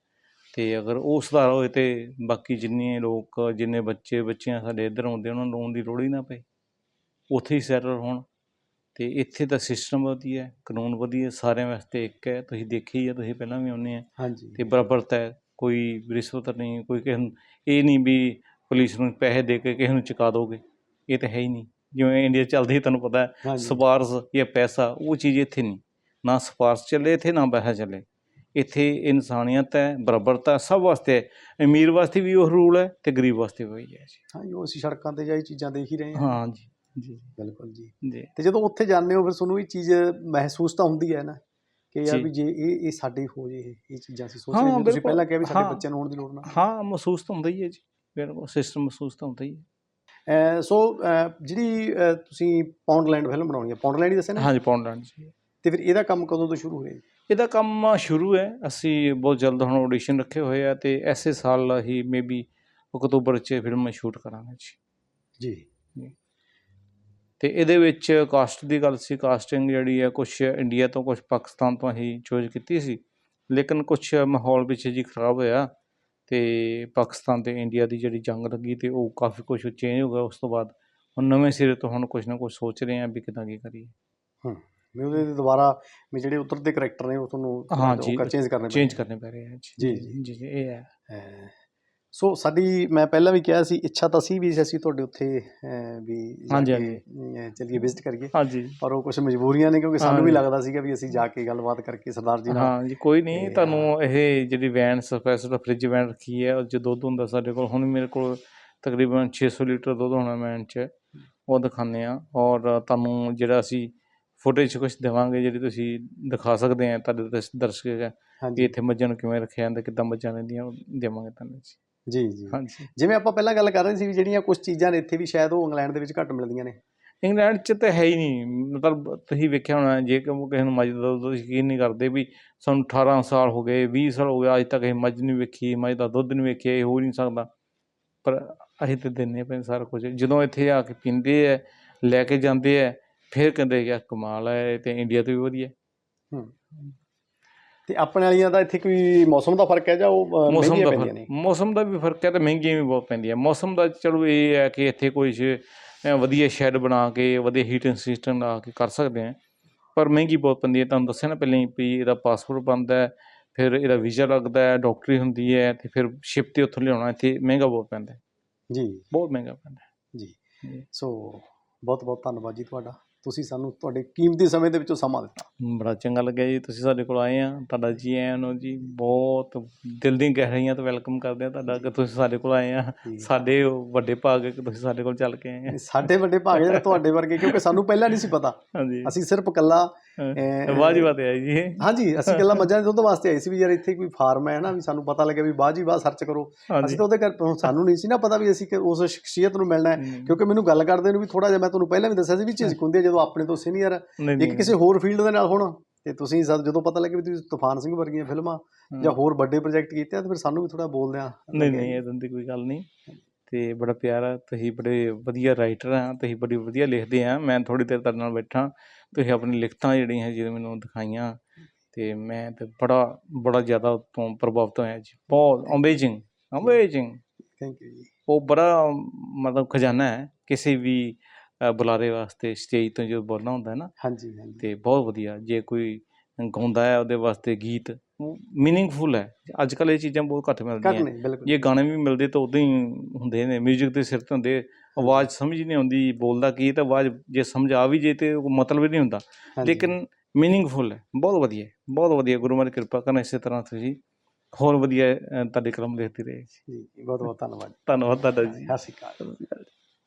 ਤੇ ਅਗਰ ਉਹ ਸੁਧਾਰ ਹੋਏ ਤੇ ਬਾਕੀ ਜਿੰਨੇ ਲੋਕ ਜਿੰਨੇ ਬੱਚੇ ਬੱਚੀਆਂ ਸਾਡੇ ਇੱਧਰ ਆਉਂਦੇ ਉਹਨਾਂ ਨੂੰ ਆਉਣ ਦੀ ਲੋੜ ਹੀ ਨਾ ਪਏ। ਉੱਥੇ ਹੀ ਸੈਟਲ ਹੋਣ। ਤੇ ਇੱਥੇ ਤਾਂ ਸਿਸਟਮ ਵਧੀਆ ਹੈ ਕਾਨੂੰਨ ਵਧੀਆ ਹੈ, ਸਾਰਿਆਂ ਵਾਸਤੇ ਇੱਕ ਹੈ। ਤੁਸੀਂ ਦੇਖੀ ਹੈ ਤੁਸੀਂ ਪਹਿਲਾਂ ਵੀ ਆਉਂਦੇ ਆ। ਹਾਂਜੀ। ਤੇ ਬਰਾਬਰਤਾ ਹੈ ਕੋਈ ਰਿਸ਼ਵਤ ਨਹੀਂ ਕੋਈ ਕਿਸੇ ਨੂੰ ਇਹ ਨਹੀਂ ਵੀ ਪੁਲਿਸ ਨੂੰ ਪੈਸੇ ਦੇ ਕੇ ਕਿਸੇ ਨੂੰ ਚੁਕਾ ਦੋਗੇ। ਇਹ ਤਾਂ ਹੈ ਹੀ ਨਹੀਂ। ਜਿਵੇਂ ਇੰਡੀਆ ਚੱਲਦੀ ਹੈ ਤੁਹਾਨੂੰ ਪਤਾ ਹੈ ਹਾਂਜੀ। ਸਪਾਰਸ ਜਾਂ ਪੈਸਾ ਉਹ ਚੀਜ਼ ਇੱਥੇ ਨਹੀਂ। ਨਾ ਸਪਾਰਸ ਚੱਲੇ ਇੱਥੇ ਨਾ ਪੈਸਾ ਚੱਲੇ। ਇੱਥੇ ਇਨਸਾਨੀਅਤ ਹੈ ਬਰਾਬਰਤਾ ਸਭ ਵਾਸਤੇ ਹੈ। ਅਮੀਰ ਵਾਸਤੇ ਵੀ ਉਹ ਰੂਲ ਹੈ ਤੇ ਗਰੀਬ ਵਾਸਤੇ ਵੀ ਉਹੀ ਹੈ ਜੀ। ਹਾਂਜੀ ਉਹ ਅਸੀਂ ਸੜਕਾਂ ਤੇ ਜਾਈ ਚੀਜ਼ਾਂ ਦੇਖ ਹੀ ਰਹੇ ਹਾਂ। ਹਾਂ ਜੀ ਬਿਲਕੁਲ ਜੀ। ਜੀ। ਤੇ ਜਦੋਂ ਉੱਥੇ ਜਾਂਦੇ ਹੋ ਫਿਰ ਤੁਹਾਨੂੰ ਇਹ ਚੀਜ਼ ਮਹਿਸੂਸ ਤਾਂ ਹੁੰਦੀ ਹੈ ਨਾ ਕਿ ਯਾਰ। ਵੀ ਜੇ ਇਹ ਇਹ ਸਾਡੇ ਹੋ ਜੇ ਇਹ ਚੀਜ਼ਾਂ ਅਸੀਂ ਸੋਚ ਹਾਂ, ਰਹੇ ਤੁਸੀਂ। ਪਹਿਲਾਂ ਕਿਹਾ ਵੀ ਸਾਡੇ। ਬੱਚਿਆਂ ਨੂੰ ਹੋਣ ਦੀ ਲੋੜ ਨਾ। ਹਾਂ ਮਹਿਸੂਸ ਤਾਂ ਹੁੰਦਾ ਹੀ ਹੈ ਜੀ। ਬਿਲਕੁਲ ਸਿਸਟਮ ਮਹਿਸੂਸ ਤਾਂ ਹੁੰਦਾ ਹੀ ਹੈ। ਸੋ ਜਿਹੜੀ ਤੁਸੀਂ ਪੌਂਡਲੈਂਡ ਫਿਲਮ ਬਣਾਉਣੀ ਹੈ ਪੌਂਡਲੈਂਡ ਹੀ ਦੱਸਿਆ ਨਾ? ਹਾਂਜੀ ਪੌਂਡਲੈਂਡ ਜੀ। ਤੇ ਫਿਰ ਇਹਦਾ ਕੰਮ ਕਦੋਂ ਤੋਂ ਸ਼ੁਰੂ ਹੋਇਆ ਜੀ? ਇਹਦਾ ਕੰਮ ਸ਼ੁਰੂ ਹੈ ਅਸੀਂ ਬਹੁਤ ਜਲਦ ਹੁਣ ਆਡੀਸ਼ਨ ਰੱਖੇ ਹੋਏ ਆ ਤੇ ਐਸੇ ਸਾਲ ਹੀ ਮੇਬੀ ਅਕਤੂਬਰ 'ਚ ਫਿਲਮ ਸ਼ੂਟ ਕਰਾਂਗੇ ਜੀ। ਜੀ। ਤੇ ਇਹਦੇ ਵਿੱਚ ਕਾਸਟ ਦੀ ਗੱਲ ਸੀ ਕਾਸਟਿੰਗ ਜਿਹੜੀ ਹੈ ਕੁਝ ਇੰਡੀਆ ਤੋਂ ਕੁਝ ਪਾਕਿਸਤਾਨ ਤੋਂ ਹੀ ਚੋਜ਼ ਕੀਤੀ ਸੀ। ਲੇਕਿਨ ਕੁਝ ਮਾਹੌਲ ਵਿੱਚ ਜੀ ਖਰਾਬ ਹੋਇਆ ਤੇ ਪਾਕਿਸਤਾਨ ਤੇ ਇੰਡੀਆ ਦੀ ਜਿਹੜੀ ਜੰਗ ਲੱਗੀ ਤੇ ਉਹ ਕਾਫੀ ਕੁਝ ਚੇਂਜ ਹੋ ਗਿਆ। ਉਸ ਤੋਂ ਬਾਅਦ ਹੁਣ ਨਵੇਂ ਸਿਰੇ ਤੋਂ ਹੁਣ ਕੁਝ ਨਾ ਕੁਝ ਸੋਚ ਰਹੇ ਆ ਵੀ ਕਿੱਦਾਂ ਕੀ ਕਰੀਏ। ਵੀ ਉਹਦੇ ਦੁਬਾਰਾ ਵੀ ਜਿਹੜੇ ਉਤਰਦੇ ਕਰੈਕਟਰ ਨੇ ਉਹ ਤੁਹਾਨੂੰ ਹਾਂ ਚੇਂਜ ਕਰਨੇ ਚੇਂਜ ਕਰਨੇ ਪੈ ਰਹੇ ਆ ਜੀ, ਜੀ ਜੀ। ਇਹ ਹੈ। ਸੋ ਸਾਡੀ ਮੈਂ ਪਹਿਲਾਂ ਵੀ ਕਿਹਾ ਸੀ ਇੱਛਾ ਤਾਂ ਸੀ ਵੀ ਅਸੀਂ ਤੁਹਾਡੇ ਉੱਥੇ ਵੀ ਜਾ ਹਾਂਜੀ, ਕੇ, ਚੱਲੀਏ ਵਿਜ਼ਿਟ ਕਰੀਏ। ਹਾਂਜੀ। ਪਰ ਉਹ ਕੁਝ ਮਜਬੂਰੀਆਂ ਨੇ ਕਿਉਂਕਿ ਸਾਨੂੰ ਵੀ ਹਾਂਜੀ। ਲੱਗਦਾ ਸੀਗਾ ਵੀ ਅਸੀਂ ਜਾ ਕੇ ਗੱਲਬਾਤ ਕਰਕੇ ਸਰਦਾਰ ਜੀ ਨਾਲ ਹਾਂ ਜੀ ਕੋਈ ਨਹੀਂ ਤੁਹਾਨੂੰ ਇਹ ਜਿਹੜੀ ਵੈਨ ਸਪੈਸ਼ਲ ਫ੍ਰਿਜ ਵੈਨ ਰੱਖੀ ਹੈ ਉਹ 'ਚ ਦੁੱਧ ਹੁੰਦਾ ਸਾਡੇ ਕੋਲ। ਹੁਣ ਮੇਰੇ ਕੋਲ ਤਕਰੀਬਨ 600 ਲੀਟਰ ਦੁੱਧ ਹੋਣਾ ਵੈਨ 'ਚ ਉਹ ਦਿਖਾਉਂਦੇ ਆ ਔਰ ਤੁਹਾਨੂੰ ਜਿਹੜਾ ਅਸੀਂ ਫੁਟੇਜ ਕੁਝ ਦੇਵਾਂਗੇ ਜਿਹੜੀ ਤੁਸੀਂ ਦਿਖਾ ਸਕਦੇ ਆ ਤੁਹਾਡੇ ਦਰਸ਼- ਦਰਸ਼ਕ ਹੈ ਹਾਂਜੀ। ਇੱਥੇ ਮੱਝਾਂ ਨੂੰ ਕਿਵੇਂ ਰੱਖਿਆ ਜਾਂਦਾ ਕਿੱਦਾਂ ਮੱਝਾਂ ਰਹਿੰਦੀਆਂ ਉਹ ਦੇਵਾਂਗੇ ਤੁਹਾਨੂੰ ਜੀ ਜੀ ਜੀ। ਹਾਂਜੀ। ਜਿਵੇਂ ਆਪਾਂ ਪਹਿਲਾਂ ਗੱਲ ਕਰ ਰਹੇ ਸੀ ਵੀ ਜਿਹੜੀਆਂ ਕੁਝ ਚੀਜ਼ਾਂ ਨੇ ਇੱਥੇ ਵੀ ਸ਼ਾਇਦ ਉਹ ਇੰਗਲੈਂਡ ਦੇ ਵਿੱਚ ਘੱਟ ਮਿਲਦੀਆਂ ਨੇ। ਇੰਗਲੈਂਡ 'ਚ ਤਾਂ ਹੈ ਹੀ ਨਹੀਂ। ਮਤਲਬ ਤੁਸੀਂ ਵੇਖਿਆ ਹੋਣਾ ਜੇ ਕਿ ਕਿਸੇ ਨੂੰ ਮੱਝ ਦਾ ਦੁੱਧ ਯਕੀਨ ਨਹੀਂ ਕਰਦੇ ਵੀ ਸਾਨੂੰ 18 ਸਾਲ ਹੋ ਗਏ 20 ਸਾਲ ਹੋ ਗਏ ਅੱਜ ਤੱਕ ਇਹ ਮੱਝ ਨਹੀਂ ਵੇਖੀ ਮੱਝ ਦਾ ਦੁੱਧ ਨਹੀਂ ਵੇਖਿਆ ਇਹ ਹੋ ਹੀ ਨਹੀਂ ਸਕਦਾ। ਪਰ ਅਸੀਂ ਤੇ ਦਿੰਨੇ ਪਏ ਸਾਰਾ ਕੁਝ ਜਦੋਂ ਇੱਥੇ ਆ ਕੇ ਪੀਂਦੇ ਆ ਲੈ ਕੇ ਜਾਂਦੇ ਆ ਫਿਰ ਕਹਿੰਦੇ ਕਿ ਕਮਾਲ ਹੈ ਇਹ ਤੇ ਇੰਡੀਆ ਤੋਂ ਵੀ ਵਧੀਆ। ਤੇ ਆਪਣੇ ਵਾਲੀਆਂ ਦਾ ਇੱਥੇ ਕੋਈ ਮੌਸਮ ਦਾ ਫ਼ਰਕ ਹੈ ਜਾਂ ਉਹ ਮੌਸਮ ਦਾ ਮੌਸਮ ਦਾ ਵੀ ਫ਼ਰਕ ਹੈ ਤੇ ਮਹਿੰਗੀਆਂ ਵੀ ਬਹੁਤ ਪੈਂਦੀਆਂ। ਮੌਸਮ ਦਾ ਚਲੋ ਇਹ ਹੈ ਕਿ ਇੱਥੇ ਕੋਈ ਵਧੀਆ ਸ਼ੈੱਡ ਬਣਾ ਕੇ ਵਧੀਆ ਹੀਟਿੰਗ ਸਿਸਟਮ ਲਾ ਕੇ ਕਰ ਸਕਦੇ ਆ ਪਰ ਮਹਿੰਗੀ ਬਹੁਤ ਪੈਂਦੀ ਹੈ। ਤੁਹਾਨੂੰ ਦੱਸਿਆ ਨਾ ਪਹਿਲਾਂ ਹੀ ਵੀ ਇਹਦਾ ਪਾਸਪੋਰਟ ਬਣਦਾ ਹੈ ਫਿਰ ਇਹਦਾ ਵੀਜ਼ਾ ਲੱਗਦਾ ਹੈ ਡਾਕਟਰੀ ਹੁੰਦੀ ਹੈ ਤੇ ਫਿਰ ਸ਼ਿਪ ਤੇ ਉੱਥੋਂ ਲਿਆਉਣਾ ਇੱਥੇ ਮਹਿੰਗਾ ਬਹੁਤ ਪੈਂਦਾ ਜੀ। ਬਹੁਤ ਮਹਿੰਗਾ ਪੈਂਦਾ ਜੀ। ਸੋ ਬਹੁਤ ਬਹੁਤ ਧੰਨਵਾਦ ਜੀ ਤੁਹਾਡਾ। ਤੁਸੀਂ ਸਾਨੂੰ ਤੁਹਾਡੇ ਕੀਮਤੀ ਸਮੇਂ ਦੇ ਵਿੱਚੋਂ ਸਮਾਂ ਦਿੱਤਾ। ਬੜਾ ਚੰਗਾ ਲੱਗਿਆ ਜੀ ਤੁਸੀਂ ਸਾਡੇ ਕੋਲ ਆਏ ਆ ਤੁਹਾਡਾ ਜੀ ਆਇਆਂ ਨੂੰ ਜੀ ਬਹੁਤ ਦਿਲ ਦੀਆਂ ਗਹਿਰਾਈਆਂ ਤੋਂ ਵੈਲਕਮ ਕਰਦੇ ਆ ਤੁਹਾਡਾ ਕਿ ਤੁਸੀਂ ਸਾਡੇ ਕੋਲ ਆਏ ਆ। ਸਾਡੇ ਵੱਡੇ ਭਾਗ ਕਿ ਤੁਸੀਂ ਸਾਡੇ ਕੋਲ ਚੱਲ ਕੇ ਆਏ ਆ। ਸਾਡੇ ਵੱਡੇ ਭਾਗ ਜਿਹੜੇ ਤੁਹਾਡੇ ਵਰਗੇ ਕਿਉਂਕਿ ਸਾਨੂੰ ਪਹਿਲਾਂ ਨਹੀਂ ਸੀ ਪਤਾ। ਅਸੀਂ ਸਿਰਫ ਕੱਲਾ ਅਹ, ਵਾਜੀ ਬਾਤ ਹੈ ਜੀ ਇਹ। ਹਾਂਜੀ ਅਸੀਂ ਗੱਲਾਂ ਮੱਝਾਂ ਦੇ ਦੁੱਧ ਵਾਸਤੇ ਆਏ ਸੀ ਵੀ ਯਾਰ ਇੱਥੇ ਕੋਈ ਫਾਰਮ ਹੈ ਨਾ ਵੀ ਸਾਨੂੰ ਪਤਾ ਲੱਗਿਆ ਵੀ ਬਾਜੀ ਬਾਹ ਸਰਚ ਕਰੋ। ਅਸੀਂ ਤਾਂ ਉਹਦੇ ਕਰ ਸਾਨੂੰ ਨਹੀਂ ਸੀ ਨਾ ਪਤਾ ਵੀ ਅਸੀਂ ਉਸ ਸ਼ਖਸੀਅਤ ਨੂੰ ਮਿਲਣਾ ਹੈ। ਕਿਉਂਕਿ ਮੈਨੂੰ ਗੱਲ ਕਰਦੇ ਨੂੰ ਵੀ ਥੋੜਾ ਜਿਹਾ ਮੈਂ ਤੁਹਾਨੂੰ ਪਹਿਲਾਂ ਵੀ ਦੱਸਿਆ ਸੀ ਵੀ ਝਿਜਕ ਹੁੰਦੀ ਹੈ ਜਦੋਂ ਆਪਣੇ ਤੋਂ ਸੀਨੀਅਰ ਇੱਕ ਕਿਸੇ ਹੋਰ ਫੀਲਡ ਦੇ ਨਾਲ ਹੋਣਾ ਤੇ ਤੁਸੀਂ ਜਦ ਜਦੋਂ ਪਤਾ ਲੱਗੇ ਵੀ ਤੁਸੀਂ ਤੂਫਾਨ ਸਿੰਘ ਵਰਗੀਆਂ ਫਿਲਮਾਂ ਜਾਂ ਹੋਰ ਵੱਡੇ ਪ੍ਰੋਜੈਕਟ ਕੀਤੇ ਆ ਤਾਂ ਫਿਰ ਸਾਨੂੰ ਵੀ ਥੋੜਾ ਬੋਲਦੇ ਆ। ਨਹੀਂ ਨਹੀਂ ਇਦਾਂ ਦੀ ਕੋਈ ਗੱਲ ਨਹੀਂ। ਤੇ ਬੜਾ ਪਿਆਰਾ ਤੁਸੀਂ ਬੜੇ ਵਧੀਆ ਰਾਈਟਰ ਆ ਤੁਸੀਂ ਬੜੀ ਵਧੀਆ ਲਿਖਦੇ ਆ। ਮੈਂ ਥੋੜੀ ਦੇਰ ਤੁਹਾਡੇ ਨਾਲ ਬੈਠਾ। ਤੁਸੀਂ ਆਪਣੀ ਲਿਖਤਾਂ ਜਿਹੜੀਆਂ ਜਿਹਦੇ ਮੈਨੂੰ ਦਿਖਾਈਆਂ ਤੇ ਮੈਂ ਤੇ ਬੜਾ ਬੜਾ ਜ਼ਿਆਦਾ ਤੋਂ ਪ੍ਰਭਾਵਿਤ ਹੋਇਆ ਜੀ। ਬਹੁਤ ਅਮੇਜ਼ਿੰਗ ਅਮੇਜ਼ਿੰਗ ਥੈਂਕ ਯੂ ਜੀ। ਉਹ ਬੜਾ ਮਤਲਬ ਖਜ਼ਾਨਾ ਹੈ ਕਿਸੇ ਵੀ ਬੁਲਾਰੇ ਵਾਸਤੇ ਸਟੇਜ ਤੋਂ ਜਦੋਂ ਬੋਲਣਾ ਹੁੰਦਾ ਹੈ ਨਾ। ਹਾਂਜੀ ਹਾਂਜੀ। ਤੇ ਬਹੁਤ ਵਧੀਆ ਜੇ ਕੋਈ ਗਾਉਂਦਾ ਹੈ ਉਹਦੇ ਵਾਸਤੇ ਗੀਤ ਮੀਨਿੰਗਫੁਲ ਹੈ। ਅੱਜ ਕੱਲ੍ਹ ਇਹ ਚੀਜ਼ਾਂ ਬਹੁਤ ਘੱਟ ਘੱਟ ਮਿਲਦੀਆਂ ਨਹੀਂ ਬਿਲਕੁਲ। ਜੇ ਗਾਣੇ ਵੀ ਮਿਲਦੇ ਤਾਂ ਉਦਾਂ ਹੀ ਹੁੰਦੇ ਨੇ 뮤직 ਦੇ ਸਿਰ ਤੇ ਹੁੰਦੇ। ਆਵਾਜ਼ ਸਮਝ ਨਹੀਂ ਆਉਂਦੀ ਬੋਲਦਾ ਕੀ ਤਾਂ ਆਵਾਜ਼ ਜੇ ਸਮਝ ਆ ਵੀ ਜੇ ਤੇ ਉਹ ਮਤਲਬ ਹੀ ਨਹੀਂ ਹੁੰਦਾ। ਲੇਕਿਨ ਮੀਨਿੰਗਫੁਲ ਹੈ ਬਹੁਤ ਵਧੀਆ ਬਹੁਤ ਵਧੀਆ ਗੁਰੂ ਮਾਰੀ ਕਿਰਪਾ ਕਰਨ ਇਸੇ ਤਰ੍ਹਾਂ ਤੁਸੀਂ ਹੋਰ ਵਧੀਆ ਤੁਹਾਡੇ ਕਲਮ ਲਿਖਦੇ ਰਹੇ ਜੀ। ਬਹੁਤ ਬਹੁਤ ਧੰਨਵਾਦ। ਧੰਨਵਾਦ ਤੁਹਾਡਾ ਜੀ। ਸਤਿ ਸ਼੍ਰੀ ਅਕਾਲ।